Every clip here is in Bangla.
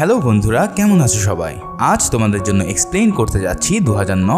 হ্যালো বন্ধুরা, কেমন আছো সবাই? আজ তোমাদের জন্য এক্সপ্লেন করতে যাচ্ছি দু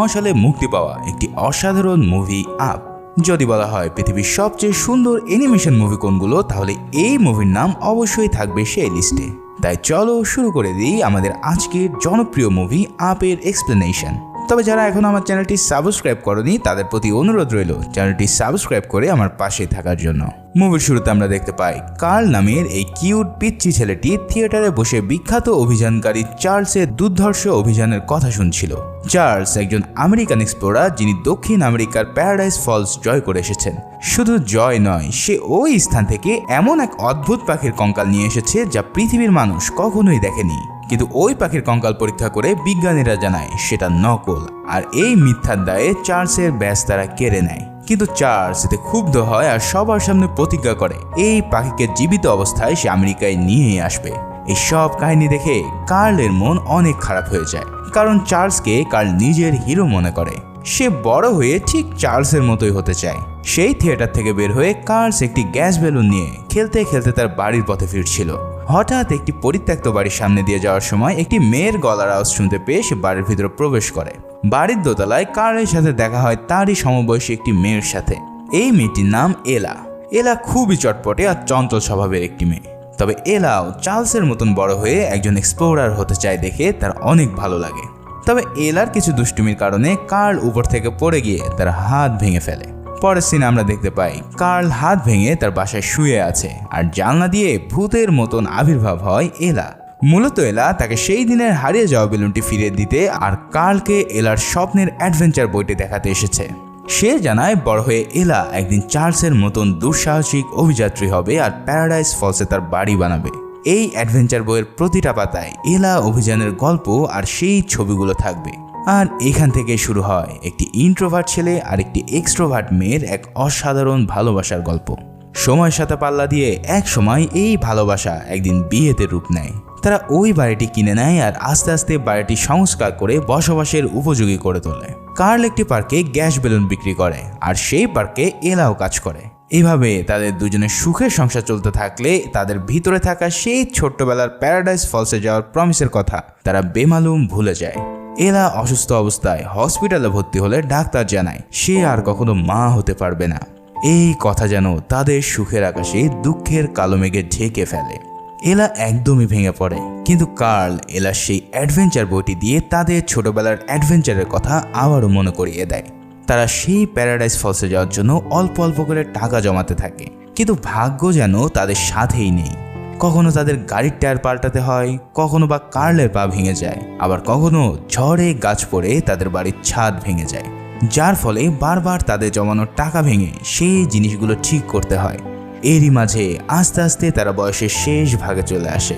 সালে মুক্তি পাওয়া একটি অসাধারণ মুভি আপ যদি বলা হয় পৃথিবীর সবচেয়ে সুন্দর অ্যানিমেশন মুভি কোনগুলো, তাহলে এই মুভির নাম অবশ্যই থাকবে সেই লিস্টে তাই চলো শুরু করে দিই আমাদের আজকের জনপ্রিয় মুভি আপের এক্সপ্লেনেশন তবে যারা এখন আমার চ্যানেলটি সাবস্ক্রাইব করনি, তাদের প্রতি অনুরোধ রইল চ্যানেলটি সাবস্ক্রাইব করে আমার পাশে থাকার জন্য। মুভির শুরুতে আমরা দেখতে পাই, কার্ল নামের এই কিউট পিচ্ছি ছেলেটি থিয়েটারে বসে বিখ্যাত অভিযানকারী চার্লসের দুর্ধর্ষ অভিযানের কথা শুনছিল। চার্লস একজন আমেরিকান এক্সপ্লোরার যিনি দক্ষিণ আমেরিকার প্যারাডাইস ফলস জয় করে এসেছেন। শুধু জয় নয়, সে ওই স্থান থেকে এমন এক অদ্ভুত পাখির কঙ্কাল নিয়ে এসেছে যা পৃথিবীর মানুষ কখনোই দেখেনি। কিন্তু ওই পাখির কঙ্কাল পরীক্ষা করে বিজ্ঞানীরা জানায় সেটা নকল, আর এই মিথ্যার দায়ে চার্লসের ব্যাস তারা কেড়ে নেয়। কিন্তু চার্লস এতে ক্ষুব্ধ হয় আর সবার সামনে প্রতিজ্ঞা করে, এই পাখিকে জীবিত অবস্থায় সে আমেরিকায় নিয়ে আসবে। এই সব কাহিনী দেখে কার্লের মন অনেক খারাপ হয়ে যায়, কারণ চার্লসকে কার্ল নিজের হিরো মনে করে। সে বড় হয়ে ঠিক চার্লসের মতোই হতে চায়। সেই থিয়েটার থেকে বের হয়ে কার্লস একটি গ্যাস বেলুন নিয়ে খেলতে খেলতে তার বাড়ির পথে ফিরছিল। হঠাৎ একটি পরিত্যক্ত বাড়ির সামনে দিয়ে যাওয়ার সময় একটি মেয়ের গলার আওয়াজ শুনতে পেয়ে সে বাড়ির ভিতরে প্রবেশ করে। বাড়ির দোতলায় কারের সাথে দেখা হয় তারই সমবয়সী একটি মেয়ের সাথে। এই মেয়েটির নাম এলা। এলা খুবই চটপটে আর চঞ্চল স্বভাবের একটি মেয়ে। তবে এলাও চার্লসের মতন বড় হয়ে একজন এক্সপ্লোরার হতে চায় দেখে তার অনেক ভালো লাগে। তবে এলার কিছু দুষ্টুমির কারণে কার্ল উপর থেকে পড়ে গিয়ে তার হাত ভেঙে ফেলে। পরের সিনে আমরা দেখতে পাই। কার্ল হাত ভেঙে তার বাসায় শুয়ে আছে আর জানলা দিয়ে ভূতের মতন আবির্ভাব হয় এলা। মূলত এলা তাকে সেই দিনের হারিয়ে যাওয়া বেলুনটি ফিরে দিতে আর কার্লকে এলার স্বপ্নের অ্যাডভেঞ্চার বইটি দেখাতে এসেছে। সে জানায়, বড় হয়ে এলা একদিন চার্লসের মতন দুঃসাহসিক অভিযাত্রী হবে আর প্যারাডাইস ফলসে তার বাড়ি বানাবে। এই অ্যাডভেঞ্চার বইয়ের প্রতিটা পাতায় এলা অভিযানের গল্প আর সেই ছবিগুলো থাকবে। আর এখান থেকে শুরু হয় একটি ইন্ট্রোভার্ট ছেলে আর একটি এক্সট্রোভার্ট মেয়ের এক অসাধারণ ভালোবাসার গল্প। সময়ের সাথে পাল্লা দিয়ে এক সময় এই ভালোবাসা একদিন বিয়েতে রূপ নেয়। তারা ওই বাড়িটি কিনে নেয় আর আস্তে আস্তে বাড়িটি সংস্কার করে বসবাসের উপযোগী করে তোলে। কার্ল একটি পার্কে গ্যাস বেলুন বিক্রি করে আর সেই পার্কে এলাও কাজ করে। এভাবে তাদের দুজনের সুখের সংসার চলতে থাকলে তাদের ভিতরে থাকা সেই ছোট্টবেলার প্যারাডাইস ফলসে যাওয়ার প্রমিসের কথা তারা বেমালুম ভুলে যায়। এলা অসুস্থ অবস্থায় হসপিটালে ভর্তি হলে ডাক্তার জানায় সে আর কখনো মা হতে পারবে না। এই কথা যেন তাদের সুখের আকাশে দুঃখের কালো মেঘে ঢেকে ফেলে। এলা একদমই ভেঙে পড়ে। কিন্তু কার্ল এলার সেই অ্যাডভেঞ্চার বইটি দিয়ে তাদের ছোটবেলার অ্যাডভেঞ্চারের কথা আবারও মনে করিয়ে দেয়। তারা সেই প্যারাডাইস ফলসে যাওয়ার জন্য অল্প অল্প করে টাকা জমাতে থাকে। কিন্তু ভাগ্য যেন তাদের সাথেই নেই। কখনো তাদের গাড়ির টায়ার পাল্টাতে হয়, কখনো বা কার্লের পা ভেঙে যায়। আবার কখনো ঝড়ে গাছ পড়ে তাদের বাড়ির ছাদ ভেঙে যায়। যার ফলে বারবার তাদের জমানো টাকা ভেঙে সেই জিনিসগুলো ঠিক করতে হয়। এরই মাঝে আস্তে আস্তে তারা বয়সের শেষ ভাগে চলে আসে।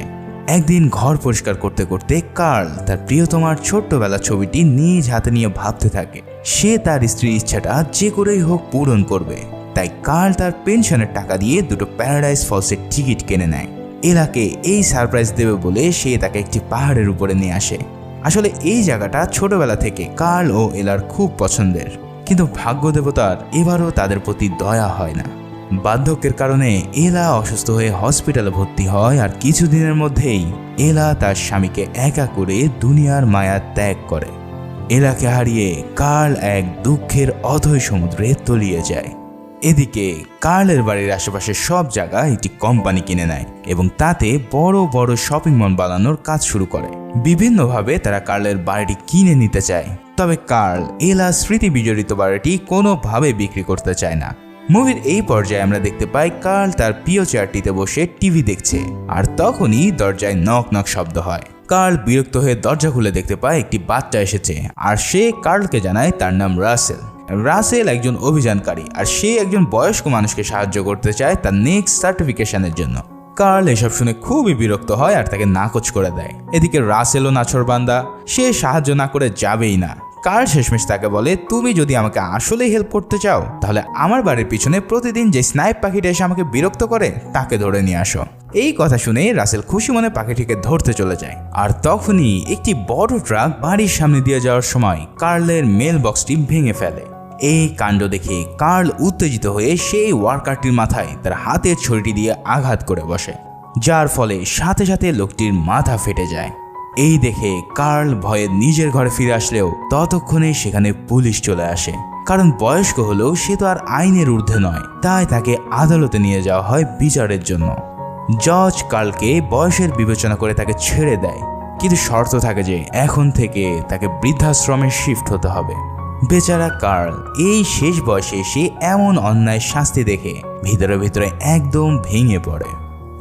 একদিন ঘর পরিষ্কার করতে করতে কার্ল তার প্রিয়তমার ছোট্টবেলা ছবিটি নিজ হাতে নিয়ে ভাবতে থাকে। সে তার স্ত্রীর ইচ্ছাটা যে করেই হোক পূরণ করবে। তাই কার্ল তার পেনশনের টাকা দিয়ে দুটো প্যারাডাইস ফলসের টিকিট কিনে নেয়। এলাকে এই সারপ্রাইজ দেবে বলে সে তাকে একটি পাহাড়ের উপরে নিয়ে আসে। আসলে এই জায়গাটা ছোটবেলা থেকে কার্ল ও এলার খুব পছন্দের। কিন্তু ভাগ্য দেবতার এবারও তাদের প্রতি দয়া হয় না। বার্ধক্যের কারণে এলা অসুস্থ হয়ে হসপিটালে ভর্তি হয় আর কিছুদিনের মধ্যেই এলা তার স্বামীকে একা করে দুনিয়ার মায়া ত্যাগ করে। এলাকে হারিয়ে কার্ল এক দুঃখের অথৈ সমুদ্রে তলিয়ে যায়। এদিকে কার্লের বাড়ির আশেপাশে সব জায়গায় একটি কোম্পানি কিনে নেয় এবং তাতে বড় বড় শপিং মল বানানোর কাজ শুরু করে। বিভিন্নভাবে তারা কার্লের বাড়িটি কিনে নিতে চায়। তবে কার্ল এলা স্মৃতি বিজড়িত বাড়িটি কোনোভাবে বিক্রি করতে চায় না। মুভির এই পর্যায়ে আমরা দেখতে পাই কার্ল তার প্রিয় চেয়ারটিতে বসে টিভি দেখছে আর তখনই দরজায় নক নক শব্দ হয়। কার্ল বিরক্ত হয়ে দরজা খুলে দেখতে পায় একটি বাচ্চা এসেছে আর সে কার্লকে জানায় তার নাম রাসেল। রাসেল একজন অভিযানকারী আর সে একজন বয়স্ক মানুষকে সাহায্য করতে চায় তার নেক্সট সার্টিফিকেশনের জন্য। কার্ল এসব শুনে খুবই বিরক্ত হয় আর তাকে নাকচ করে দেয়। এদিকে রাসেলও নাছরবান্দা সে সাহায্য না করে যাবেই না। কার্ল শেষমেশ তাকে বলে, তুমি যদি আমাকে আসলেই হেল্প করতে চাও, তাহলে আমার বাড়ির পিছনে প্রতিদিন যে স্নাইপ পাখিটা এসে আমাকে বিরক্ত করে, তাকে ধরে নিয়ে আসো। এই কথা শুনে রাসেল খুশি মনে পাখিটিকে ধরতে চলে যায়। আর তখনই একটি বড় ট্রাক বাড়ির সামনে দিয়ে যাওয়ার সময় কার্লের মেল বক্সটি ভেঙে ফেলে। এই কাণ্ড দেখে কার্ল উত্তেজিত হয়ে সেই ওয়ার্কারটির মাথায় তার হাতের ছড়িটি দিয়ে আঘাত করে বসে, যার ফলে সাথে সাথে লোকটির মাথা ফেটে যায়। এই দেখে কার্ল ভয়ে নিজের ঘরে ফিরে আসলেও ততক্ষণে সেখানে পুলিশ চলে আসে। কারণ বয়স্ক হলেও সে তো আর আইনের ঊর্ধ্বে নয়, তাই তাকে আদালতে নিয়ে যাওয়া হয় বিচারের জন্য। জজ কার্লকে বয়সের বিবেচনা করে তাকে ছেড়ে দেয়, কিন্তু শর্ত থাকে যে এখন থেকে তাকে বৃদ্ধাশ্রমে শিফট হতে হবে। বেচারা কার্ল এই শেষ বয়সে সে এমন অন্যায় শাস্তি দেখে ভিতরে ভিতরে একদম ভেঙে পড়ে।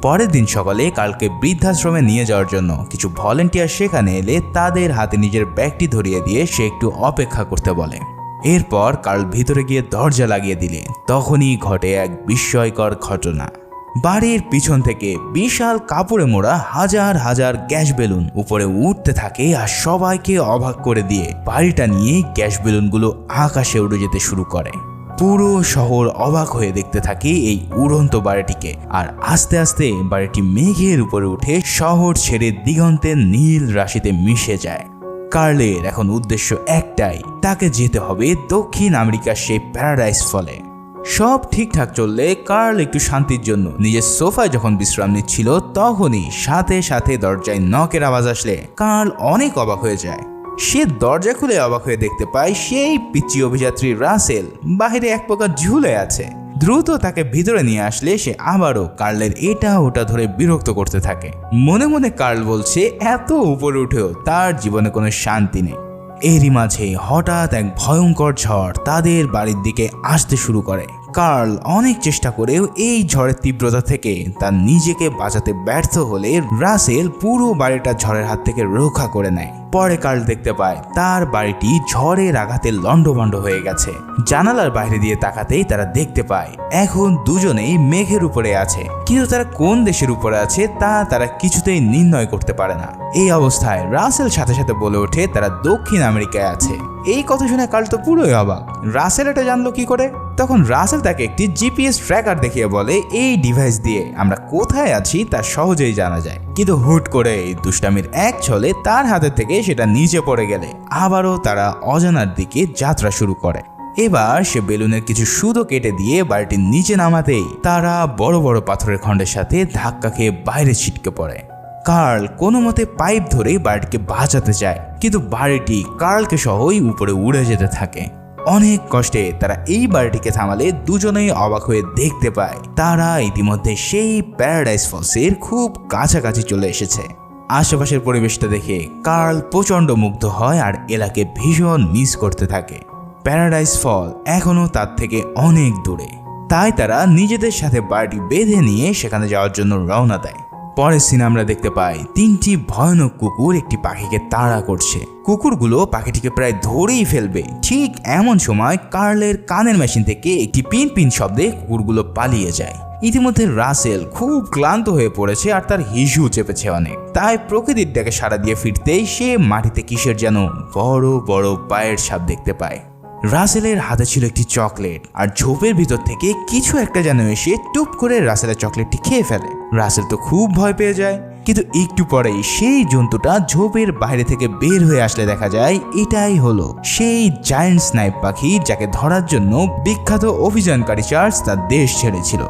পরের দিন সকালে কালকে বৃদ্ধাশ্রমে নিয়ে যাওয়ার জন্য কিছু ভলেন্টিয়ার সেখানে এলে তাদের হাতে নিজের ব্যাগটি ধরিয়ে দিয়ে সে একটু অপেক্ষা করতে বলে। এরপর কার্ল ভিতরে গিয়ে দরজা লাগিয়ে দিলে, তখনই ঘটে এক বিস্ময়কর ঘটনা। বাড়ির পিছন থেকে বিশাল কাপড়ে মোড়া হাজার হাজার গ্যাস বেলুন উপরে উঠতে থাকে আর সবাইকে অবাক করে দিয়ে বাড়িটা নিয়ে গ্যাস বেলুনগুলো আকাশে উড়ে যেতে শুরু করে। পুরো শহর অবাক হয়ে দেখতে থাকে এই উড়ন্ত বাড়িটিকে আর আস্তে আস্তে বাড়িটি মেঘের উপরে উঠে শহর ছেড়ে দিগন্তের নীল রাশিতে মিশে যায়। কার্লের এখন উদ্দেশ্য একটাই, তাকে যেতে হবে দক্ষিণ আমেরিকার সেই প্যারাডাইস ফলে। সব ঠিকঠাক চললে কার্ল একটু শান্তির জন্য নিজের সোফায় যখন বিশ্রাম নিচ্ছিল, তখনই সাথে সাথে দরজায় নকের আওয়াজ আসলে কার্ল অনেক অবাক হয়ে যায়। সে দরজা খুলে অবাক হয়ে দেখতে পায় সেই পিচ্চি অভিযাত্রী রাসেল বাহিরে এক প্রকার ঝুলে আছে। দ্রুত তাকে ভিতরে নিয়ে আসলে সে আবারও কার্লের এটা ওটা ধরে বিরক্ত করতে থাকে। মনে মনে কার্ল বলছে, এত উপরে উঠেও তার জীবনে কোনো শান্তি নেই। এরই মাঝে হঠাৎ এক ভয়ঙ্কর ঝড় তাদের বাড়ির দিকে আসতে শুরু করে। কার্ল অনেক চেষ্টা করেও এই ঝড়ের তীব্রতা থেকে তার নিজেকে বাঁচাতে ব্যর্থ হলে রাসেল পুরো বাড়িটা ঝড়ের হাত থেকে রক্ষা করে নেয়। পরে কার্ল দেখতে পায়, তার বাড়িটি ঝড়ের আঘাতে লণ্ডভণ্ড হয়ে গেছে। জানালার বাইরে দিয়ে তাকাতেই তারা দেখতে পায়, এখন দুজনেই মেঘের উপরে আছে। কিন্তু তারা কোন দেশের উপরে আছে তা তারা কিছুতেই নির্ণয় করতে পারে না। এই অবস্থায় রাসেল সাথে সাথে বলে ওঠে, তারা দক্ষিণ আমেরিকায় আছে। এই কথা শুনে কাল তো পুরোই অবাক। রাসেল এটা জানলো কি করে? তখন রাসেল তাকে একটি জিপিএস ট্র্যাকার দেখিয়ে বলে, এই ডিভাইস দিয়ে আমরা কোথায় আছি তা সহজেই জানা যায়। কিন্তু হুট করে এই দুষ্টামির এক ছলে তার হাতে থেকে সেটা নিচে পড়ে গেলে আবারও তারা অজানার দিকে যাত্রা শুরু করে। এবার সে বেলুনের কিছু সুদো কেটে দিয়ে বাড়িটির নিচে নামাতেই তারা বড় বড় পাথরের খণ্ডের সাথে ধাক্কা খেয়ে বাইরে ছিটকে পড়ে। কার্ল কোনো মতে পাইপ ধরে বাড়িটিকে বাঁচাতে চায়, কিন্তু বাড়িটি কার্লকে সহই উপরে উড়ে যেতে থাকে। অনেক কষ্টে তারা এই বাড়িটিকে থামালে দুজনেই অবাক হয়ে দেখতে পায়, তারা ইতিমধ্যে সেই প্যারাডাইস ফলসের খুব কাছাকাছি চলে এসেছে। আশেপাশের পরিবেশটা দেখে কার্ল প্রচণ্ড মুগ্ধ হয় আর এলাকে ভীষণ মিস করতে থাকে। প্যারাডাইস ফল এখনও তার থেকে অনেক দূরে। তাই তারা নিজেদের সাথে বাড়িটি বেঁধে নিয়ে সেখানে যাওয়ার জন্য রওনা দেয়। পরের সিনে আমরা দেখতে পাই তিনটি ভয়ানক কুকুর একটি পাখিকে তাড়া করছে। কুকুরগুলো পাখিটিকে প্রায় ধরেই ফেলবে। ঠিক এমন সময় কার্লের কানের মেশিন থেকে একটি পিন পিন শব্দে কুকুরগুলো পালিয়ে যায়। ইতিমধ্যে রাসেল খুব ক্লান্ত হয়ে পড়েছে আর তার হিসু চেপেছে অনেক। তাই প্রকৃতির ডাকে সাড়া দিয়ে ফিরতেই সে মাটিতে কিসের যেন বড় বড় পায়ের ছাপ দেখতে পায়। রাসেলের হাতে ছিল একটি চকলেট, আর ঝোপের ভিতর থেকে কিছু একটা যেন এসে টুপ করে রাসেলের চকলেটটি খেয়ে ফেলে। রাসেল তো খুব ভয় পেয়ে যায়, কিন্তু একটু পরেই সেই জন্তুটা ঝোপের বাইরে থেকে বের হয়ে আসলে দেখা যায় এটাই হলো সেই জায়ান্ট স্নাইপ পাখি যাকে ধরার জন্য বিখ্যাত অভিযানকারী চার্জ তার দেশ ছেড়েছিল।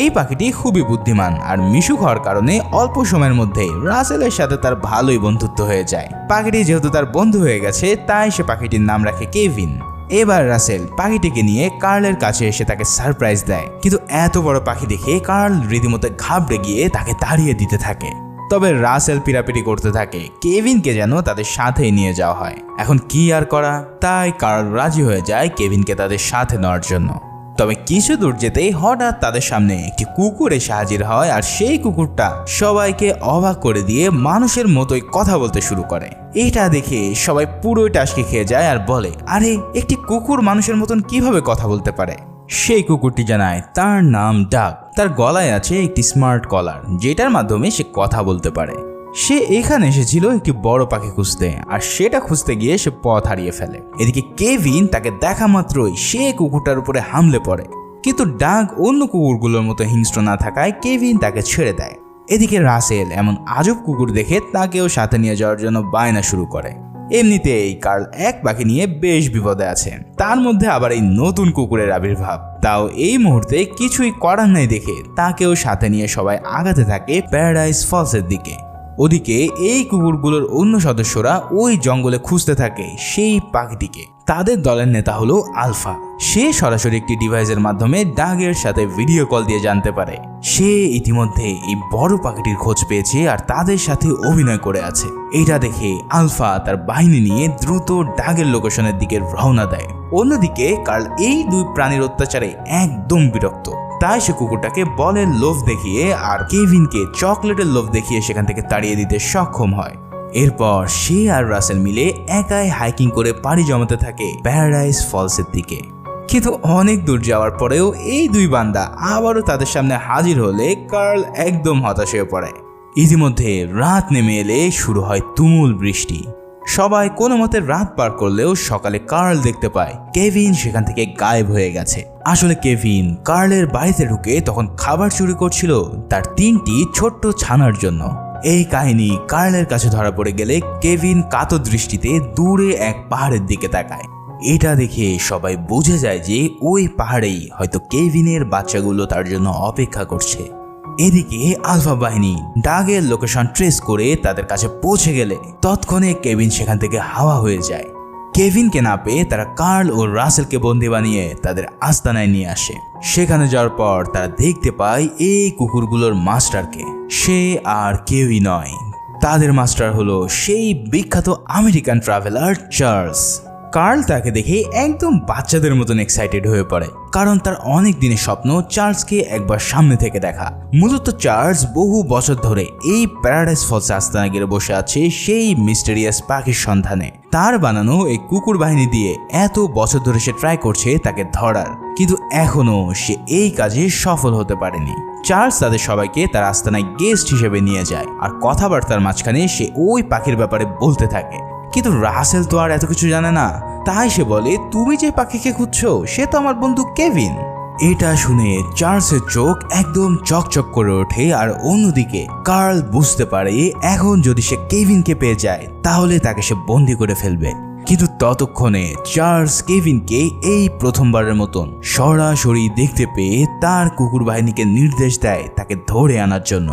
এই পাখিটি খুবই বুদ্ধিমান, আর মিশুক হওয়ার কারণে অল্প সময়ের মধ্যে রাসেলের সাথে তার ভালোই বন্ধুত্ব হয়ে যায়। পাখিটি যেহেতু তার বন্ধু হয়ে গেছে, তাই সে পাখিটির নাম রাখে কেভিন। এবার রাসেল পাখিটিকে নিয়ে কার্লের কাছে এসে তাকে সারপ্রাইজ দেয়। কিন্তু এত বড় পাখি দেখে কার্ল রীতিমতো ঘাবড়ে গিয়ে তাকে তাড়িয়ে দিতে থাকে। তবে রাসেল পিরাপিরি করতে থাকে, কেভিনকে যেন তাদের সাথেই নিয়ে যাওয়া হয়। এখন কি আর করা? তাই কার্ল রাজি হয়ে যায় কেভিনকে তাদের সাথে নেওয়ার জন্য। তবে কিছু দূর যেতেই হঠাৎ তাদের সামনে একটি কুকুর এসে হাজির হয় আর সেই কুকুরটা সবাইকে অবাক করে দিয়ে মানুষের মতোই কথা বলতে শুরু করে। এটা দেখে সবাই পুরোই টাসকে খেয়ে যায় আর বলে, আরে, একটি কুকুর মানুষের মতন কীভাবে কথা বলতে পারে? সেই কুকুরটি জানায়, তার নাম ডাক। তার গলায় আছে একটি স্মার্ট কলার, যেটার মাধ্যমে সে কথা বলতে পারে। সে এখানে এসেছিল একটি বড় পাখি খুঁজতে, আর সেটা খুঁজতে গিয়ে সে পথ হারিয়ে ফেলে। এদিকে কেভিন তাকে দেখা মাত্রই, সে কুকুরটার উপরে হামলে পড়ে। কিন্তু ডাক অন্য কুকুরগুলোর মতো হিংস্র না থাকায় কেভিন তাকে ছেড়ে দেয়। এদিকে রাসেল এমন আজব কুকুর দেখে তাকেও সাথে নিয়ে যাওয়ার জন্য বায়না শুরু করে। এমনিতেই কার্ল এক পাখি নিয়ে বেশ বিপদে আছে। তার মধ্যে আবার এই নতুন কুকুরের আবির্ভাব। তাও এই মুহূর্তে কিছুই করার নাই দেখে তাকেও সাথে নিয়ে সবাই আগাতে থাকে প্যারাডাইস ফলসের দিকে। ওদিকে এই কুকুরগুলোর অন্য সদস্যরা ওই জঙ্গলে খুঁজতে থাকে সেই পাখিটিকে। তাদের দলের নেতা হলো আলফা। সে সরাসরি একটি ডিভাইসের মাধ্যমে ডাগের সাথে ভিডিও কল দিয়ে জানতে পারে। সে ইতিমধ্যে এই বড় পাখিটির খোঁজ পেয়েছে আর তাদের সাথে অভিনয় করে আছে। এটা দেখে আলফা তার বাহিনী নিয়ে দ্রুত ডাগের লোকেশনের দিকে রওনা দেয়। অন্যদিকে কার্ল এই দুই প্রাণীর অত্যাচারে একদম বিরক্ত। তাই সে কুকুরটাকে বলের লোভ দেখিয়ে আর কেভিনকে চকলেটের লোভ দেখিয়ে সেখান থেকে তাড়িয়ে দিতে সক্ষম হয়। এরপর সে আর রাসেল মিলে একাই হাইকিং করে পাড়ি জমাতে থাকে প্যারাডাইস ফলসের দিকে। কিন্তু অনেক দূর যাওয়ার পরেও এই দুই বান্দা আবারও তাদের সামনে হাজির হলে কার্ল একদম হতাশ হয়ে পড়ে। ইতিমধ্যে রাত নেমে এলে শুরু হয় তুমুল বৃষ্টি। সবাই কোনো মতে রাত পার করলেও সকালে কার্ল দেখতে পায়। কেভিন সেখান থেকে গায়েব হয়ে গেছে। আসলে কেভিন কার্লের বাড়িতে ঢুকে তখন খাবার চুরি করছিল তার তিনটি ছোট্ট ছানার জন্য। এই কাহিনী কার্লের কাছে ধরা পড়ে গেলে কেভিন কাতো দৃষ্টিতে দূরে এক পাহাড়ের দিকে তাকায়। এটা দেখে সবাই বুঝে যায় যে ওই পাহাড়েই হয়তো কেভিনের বাচ্চাগুলো তার জন্য অপেক্ষা করছে। এদিকে আলফা বাহিনী ডাগের লোকেশন ট্রেস করে তাদের কাছে পৌঁছে গেলে তৎক্ষণে কেভিন সেখান থেকে হাওয়া হয়ে যায়। কেভিনকে না পেয়ে তারা কার্ল ও রাসেলকে বন্দি বানিয়ে তাদের আস্তানায় নিয়ে আসে। সেখানে যাওয়ার পর তারা দেখতে পায় এই কুকুরগুলোর মাস্টারকে। সে আর কেউই নয়। তাদের মাস্টার হলো সেই বিখ্যাত আমেরিকান ট্রাভেলার চার্লস। কার্ল তাকে দেখে একদম বাচ্চাদের মতন এক্সাইটেড হয়ে পড়ে। কারণ তার অনেক দিনের স্বপ্ন চার্লসকে একবার সামনে থেকে দেখা। মূলত চার্লস বহু বছর ধরে এই প্যারাডাইস ফলস আস্তানা গিয়ে বসে আছে সেই মিস্টেরিয়াস পাখির সন্ধানে। তার বানানো এই কুকুর বাহিনী দিয়ে এত বছর ধরে সে ট্রাই করছে তাকে ধরার, কিন্তু এখনও সে এই কাজে সফল হতে পারেনি। চার্লস তাদের সবাইকে তার আস্তানায় গেস্ট হিসেবে নিয়ে যায়, আর কথাবার্তার মাঝখানে সে ওই পাখির ব্যাপারে বলতে থাকে। কিন্তু রাসেল তো আর এত কিছু জানে না। তাই সে বলে, তুমি যে পাখিকে খুঁজছো, সে তো আমার বন্ধু কেভিন। এটা শুনে চার্লসের চোখ একদম চকচক করে ওঠে আর অন্যদিকে কার্ল বুঝতে পারে, এখন যদি সে কেভিনকে পেয়ে যায়, তাহলে তাকে সে বন্দি করে ফেলবে। কিন্তু ততক্ষণে চার্লস কেভিনকে এই প্রথমবারের মতন সরাসরি দেখতে পেয়ে তার কুকুর বাহিনীকে নির্দেশ দেয় তাকে ধরে আনার জন্য।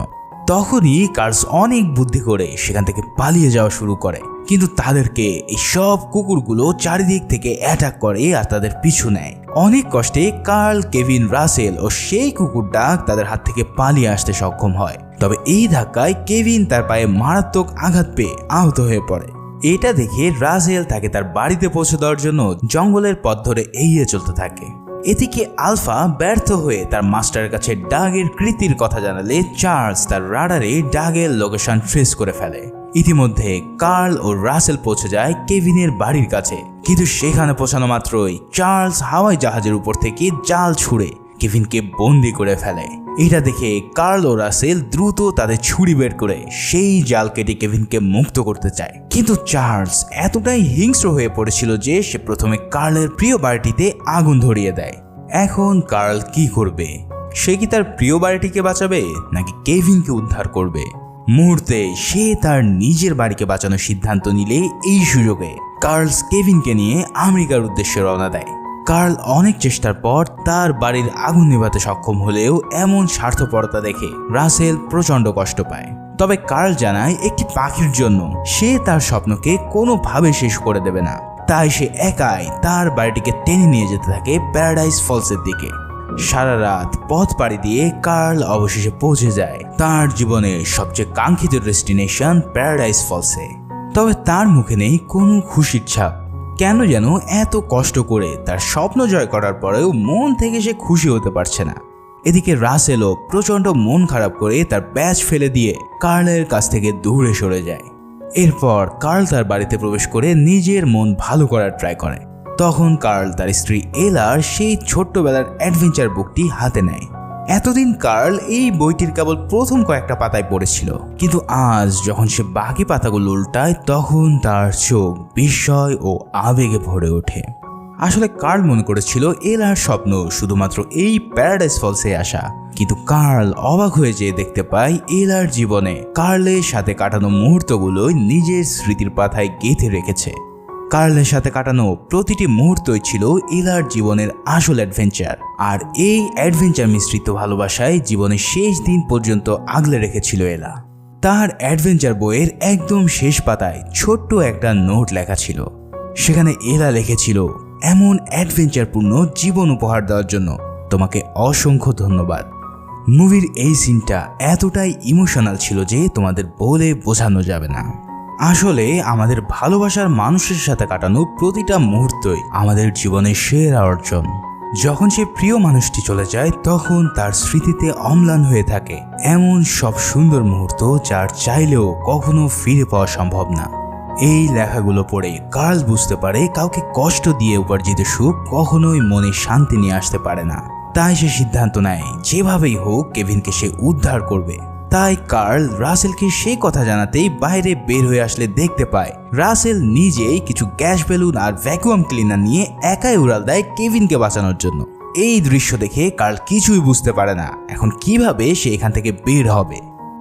তখনই কার্স অনেক বুদ্ধি করে সেখান থেকে পালিয়ে যাওয়া শুরু করে। কিন্তু তাদেরকে এই সব কুকুরগুলো চারিদিক থেকে অ্যাটাক করে আর তাদের পিছু নেয়। অনেক কষ্টে কার্ল, কেভিন, রাসেল ও সেই কুকুরটা তাদের হাত থেকে পালিয়ে আসতে সক্ষম হয়। তবে এই ধাক্কায় কেভিন তার পায়ে মারাত্মক আঘাত পেয়ে আহত হয়ে পড়ে। এটা দেখে রাসেল তাকে তার বাড়িতে পৌঁছে দেওয়ার জন্য জঙ্গলের পথ ধরে এগিয়ে চলতে থাকে। এদিকে আলফা ব্যর্থ হয়ে তার মাস্টারের কাছে ডাগের কৃতির কথা জানালে চার্লস তার রাডারে ডাগের লোকেশন ট্রেস করে ফেলে। ইতিমধ্যে কার্ল ও রাসেল পৌঁছে যায় কেভিনের বাড়ির কাছে। কিন্তু সেখানে পৌঁছানো মাত্রই চার্লস হাওয়াই জাহাজের উপর থেকে জাল ছুঁড়ে কেভিনকে বন্দি করে ফেলে। এটা দেখে কার্ল ও রাসেল দ্রুত তাদের ছুরি বের করে সেই জাল কেটে কেভিনকে মুক্ত করতে চায়। কিন্তু চার্লস এতটাই হিংস্র হয়ে পড়েছিল যে সে প্রথমে কার্লের প্রিয় বাড়িটিতে আগুন ধরিয়ে দেয়। এখন কার্ল কি করবে? সে কি তার প্রিয় বাড়িটিকে বাঁচাবে নাকি কেভিনকে উদ্ধার করবে? মুহূর্তে সে তার নিজের বাড়িকে বাঁচানোর সিদ্ধান্ত নিলে এই সুযোগে কার্লস কেভিনকে নিয়ে আমেরিকার উদ্দেশ্যে রওনা দেয়। কার্ল অনেক চেষ্টার পর তার বাড়ির আগুন নেভাতে সক্ষম হলেও এমন স্বার্থপরতা দেখে রাসেল প্রচণ্ড কষ্ট পায়। তবে কার্ল জানায় একটি পাখির জন্য সে তার স্বপ্নকে কোনোভাবে শেষ করে দেবে না। তাই সে একাই তার বাড়িটিকে টেনে নিয়ে যেতে থাকে প্যারাডাইস ফলসের দিকে। সারা রাত পথ পাড়ি দিয়ে কার্ল অবশেষে পৌঁছে যায় তার জীবনের সবচেয়ে কাঙ্ক্ষিত ডেস্টিনেশন প্যারাডাইস ফলসে। তবে তার মুখে নেই কোনো খুশির ছাপ। কেন যেন এত কষ্ট করে তার স্বপ্ন জয় করার পরেও মন থেকে সে খুশি হতে পারছে না। এদিকে রাসেলও প্রচণ্ড মন খারাপ করে তার ব্যাচ ফেলে দিয়ে কার্লের কাছ থেকে দূরে সরে যায়। এরপর কার্ল তার বাড়িতে প্রবেশ করে নিজের মন ভালো করার ট্রাই করে। তখন কার্ল তার স্ত্রী এলার সেই ছোট্টবেলার অ্যাডভেঞ্চার বুকটি হাতে নেয়। এতদিন কার্ল এই বইটির কেবল প্রথম কয়েকটা পাতায় পড়েছিল। কিন্তু আজ যখন সে বাকি পাতাগুলো উল্টায়, তখন তার চোখ বিস্ময় ও আবেগে ভরে ওঠে। আসলে কার্ল মনে করেছিল এলার স্বপ্ন শুধুমাত্র এই প্যারাডাইস ফলসে আসা। কিন্তু কার্ল অবাক হয়ে যেয়ে দেখতে পায়, এলার জীবনে কার্লের সাথে কাটানো মুহূর্তগুলো নিজের স্মৃতির পাথায় গেঁথে রেখেছে। কার্লের সাথে কাটানো প্রতিটি মুহূর্তই ছিল এলার জীবনের আসল অ্যাডভেঞ্চার আর এই অ্যাডভেঞ্চার মিশ্রিত ভালোবাসায় জীবনের শেষ দিন পর্যন্ত আগলে রেখেছিল এলা। তার অ্যাডভেঞ্চার বইয়ের একদম শেষ পাতায় ছোট্ট একটা নোট লেখা ছিল। সেখানে এলা লিখেছিল, এমন অ্যাডভেঞ্চারপূর্ণ জীবন উপহার দেওয়ার জন্য তোমাকে অসংখ্য ধন্যবাদ। মুভির এই সিনটা এতটাই ইমোশনাল ছিল যে তোমাদের বলে বোঝানো যাবে না। আসলে আমাদের ভালোবাসার মানুষের সাথে কাটানো প্রতিটা মুহূর্তই আমাদের জীবনের সেরা অর্জন। যখন সে প্রিয় মানুষটি চলে যায়, তখন তার স্মৃতিতে অম্লান হয়ে থাকে এমন সব সুন্দর মুহূর্ত যার চাইলেও কখনো ফিরে পাওয়া সম্ভব না। এই লেখাগুলো পড়ে কার্ল বুঝতে পারে কাউকে কষ্ট দিয়ে উপার্জিত সুখ কখনোই মনে শান্তি নিয়ে আসতে পারে না। তাই সে সিদ্ধান্ত নেয়, যেভাবেই হোক কেভিনকে সে উদ্ধার করবে। তাই কার্ল রাসেলকে সেই কথা জানাতেই বাইরে বের হয়ে আসলে দেখতে পায়। রাসেল নিজেই কিছু গ্যাস বেলুন আর ভ্যাকুয়াম ক্লিনার নিয়ে একাই উড়াল দেয় কেভিনকে বাঁচানোর জন্য। এই দৃশ্য দেখে কার্ল কিছুই বুঝতে পারে না, এখন কীভাবে সে এখান থেকে বের হবে।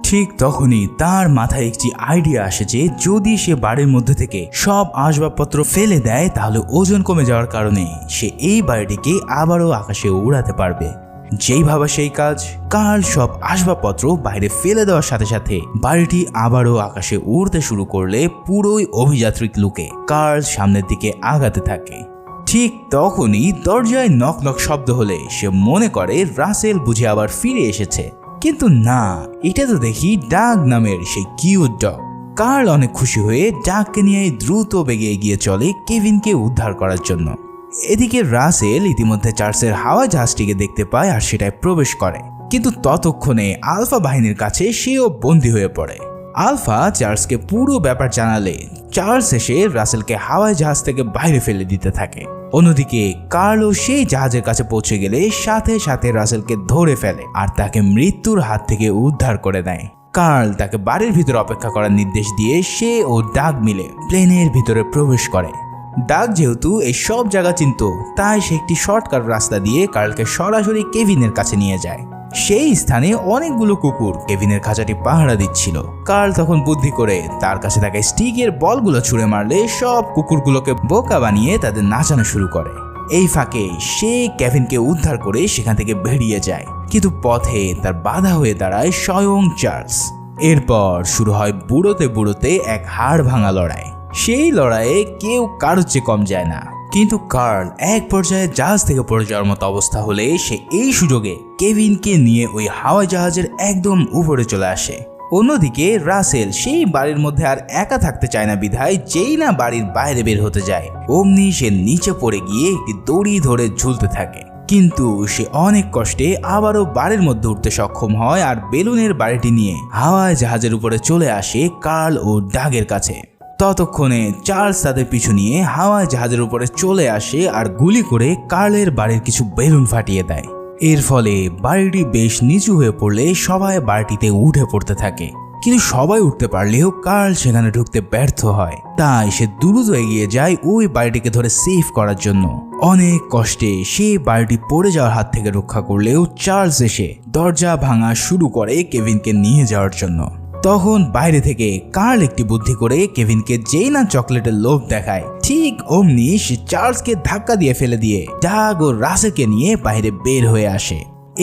ঠিক তখনই তার মাথায় একটি আইডিয়া আসে যে যদি সে বাড়ির মধ্যে থেকে সব আসবাবপত্র ফেলে দেয়, তাহলে ওজন কমে যাওয়ার কারণে সে এই বাড়িটিকে আবারও আকাশে উড়াতে পারবে। যেই ভাবা সেই কাজ কার্ল সব আসবাবপত্র বাইরে ফেলে দেওয়ার সাথে সাথে বাড়িটি আবারও আকাশে উড়তে শুরু করলে পুরোই অভিযাত্রিক লুকে কার্ল সামনের দিকে আগাতে থাকে। ঠিক তখনই দরজায় নক নক শব্দ হলে সে মনে করে রাসেল বুঝে আবার ফিরে এসেছে। কিন্তু না, এটা তো দেখি ডাগ নামের সেই কিউট ডগ কার্ল অনেক খুশি হয়ে ডাককে নিয়ে দ্রুত বেগে এগিয়ে চলে কেভিনকে উদ্ধার করার জন্য। এদিকে রাসেল ইতিমধ্যে চার্লসের হাওয়া জাহাজটিকে দেখতে পায় আর সেটায় প্রবেশ করে। কিন্তু ততক্ষণে আলফা বাহিনীর কাছে সেও বন্দী হয়ে পড়ে। আলফা চার্লসকে পুরো ব্যাপার জানালে চার্লস এসে রাসেলকে হাওয়াই জাহাজ থেকে বাইরে ফেলে দিতে থাকে। অন্যদিকে কার্লো সেই জাহাজের কাছে পৌঁছে গেলে সাথে সাথে রাসেলকে ধরে ফেলে আর তাকে মৃত্যুর হাত থেকে উদ্ধার করে দেয় কার্ল তাকে বাড়ির ভিতরে অপেক্ষা করার নির্দেশ দিয়ে সে ও ডাক মিলে প্লেনের ভিতরে প্রবেশ করে। ডাক যেহেতু এই সব জায়গা চিনত, তাই সে একটি শর্টকাট রাস্তা দিয়ে কার্লকে সরাসরি কেভিনের কাছে নিয়ে যায়। সেই স্থানে অনেকগুলো কুকুর কেভিনের খাঁচাটি পাহারা দিচ্ছিল। কার্ল তখন বুদ্ধি করে তার কাছে থাকা স্টিকের বলগুলো ছুঁড়ে মারলে সব কুকুরগুলোকে বোকা বানিয়ে তাদের নাচানো শুরু করে। এই ফাঁকে সে কেভিনকে উদ্ধার করে সেখান থেকে বেরিয়ে যায়। কিন্তু পথে তার বাধা হয়ে দাঁড়ায় স্বয়ং চার্লস। এরপর শুরু হয় বুড়োতে বুড়োতে এক হাড় ভাঙা লড়াই। সেই লড়াইয়ে কেউ কারোর চেয়ে কম যায় না। কিন্তু কার্ল এক পর্যায়ে জাহাজ থেকে পড়ে যাওয়ার মতো অবস্থা হলে সে এই সুযোগে কেভিনকে নিয়ে ওই হাওয়া জাহাজের একদম উপরে চলে আসে। অন্যদিকে রাসেল সেই বাড়ির মধ্যে আর একা থাকতে চায় না বিধায় যেই না বাড়ির বাইরে বের হতে যায়। অমনি সে নিচে পড়ে গিয়ে একটি দড়ি ধরে ঝুলতে থাকে। কিন্তু সে অনেক কষ্টে আবারও বাড়ির মধ্যে উঠতে সক্ষম হয় আর বেলুনের বাড়িটি নিয়ে হাওয়ায় জাহাজের উপরে চলে আসে কার্ল ও ডাগের কাছে। ততক্ষণে চার্লস তাদের পিছু নিয়ে হাওয়ায় জাহাজের উপরে চলে আসে আর গুলি করে কার্লের বাড়ির কিছু বেলুন ফাটিয়ে দেয়। এর ফলে বাড়িটি বেশ নিচু হয়ে পড়লে সবাই বাড়িটিতে উঠে পড়তে থাকে। কিন্তু সবাই উঠতে পারলেও কার্ল সেখানে ঢুকতে ব্যর্থ হয়। তাই সে দ্রুত এগিয়ে যায় ওই বাড়িটিকে ধরে সেভ করার জন্য। অনেক কষ্টে সে বাড়িটি পড়ে যাওয়ার হাত থেকে রক্ষা করলেও চার্লস এসে দরজা ভাঙা শুরু করে কেভিনকে নিয়ে যাওয়ার জন্য। তখন বাইরে থেকে কার্ল একটি বুদ্ধি করে কেভিনকে যেই না চকলেটের লোভ দেখায়, ঠিক অমনি সে চার্লসকে ধাক্কা দিয়ে ফেলে দিয়ে ডাগ ও রাসেলকে নিয়ে বাইরে বের হয়ে আসে।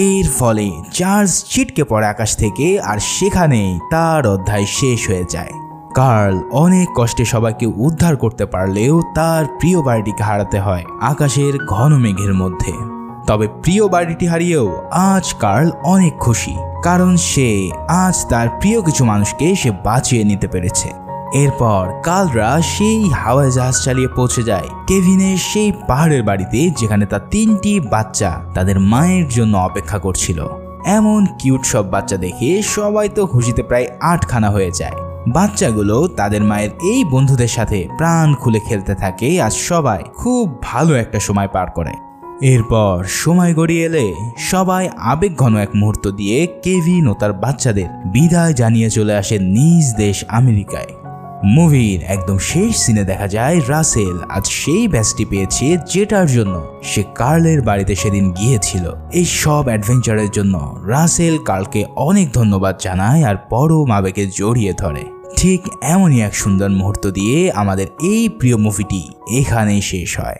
এর ফলে চার্লস ছিটকে পড়ে আকাশ থেকে আর সেখানেই তার অধ্যায় শেষ হয়ে যায়। কার্ল অনেক কষ্টে সবাইকে উদ্ধার করতে পারলেও তার প্রিয় বাড়িটিকে হারাতে হয় আকাশের ঘন মেঘের মধ্যে। তবে প্রিয় বাড়িটি হারিয়েও আজ কার্ল অনেক খুশি। কারণ সে আজ তার প্রিয় কিছু মানুষকে সে বাঁচিয়ে নিতে পেরেছে। এরপর কালরা সেই হাওয়াই জাহাজ চালিয়ে পৌঁছে যায়। কেভিনের সেই পাহাড়ের বাড়িতে যেখানে তার তিনটি বাচ্চা তাদের মায়ের জন্য অপেক্ষা করছিল। এমন কিউট সব বাচ্চা দেখে সবাই তো খুশিতে প্রায় আটখানা হয়ে যায়। বাচ্চাগুলো তাদের মায়ের এই বন্ধুদের সাথে প্রাণ খুলে খেলতে থাকে আর সবাই খুব ভালো একটা সময় পার করে। এরপর সময় গড়িয়ে এলে সবাই আবেগঘন এক মুহূর্ত দিয়ে কেভিন ও তার বাচ্চাদের বিদায় জানিয়ে চলে আসে নিজ দেশ আমেরিকায়। মুভির একদম শেষ সিনে দেখা যায় রাসেল আজ সেই ব্যাচটি পেয়েছে যেটার জন্য সে কার্লের বাড়িতে সেদিন গিয়েছিল। এই সব অ্যাডভেঞ্চারের জন্য রাসেল কার্লকে অনেক ধন্যবাদ জানায় আর বড় মাবেকে জড়িয়ে ধরে। ঠিক এমনই এক সুন্দর মুহূর্ত দিয়ে আমাদের এই প্রিয় মুভিটি এখানেই শেষ হয়।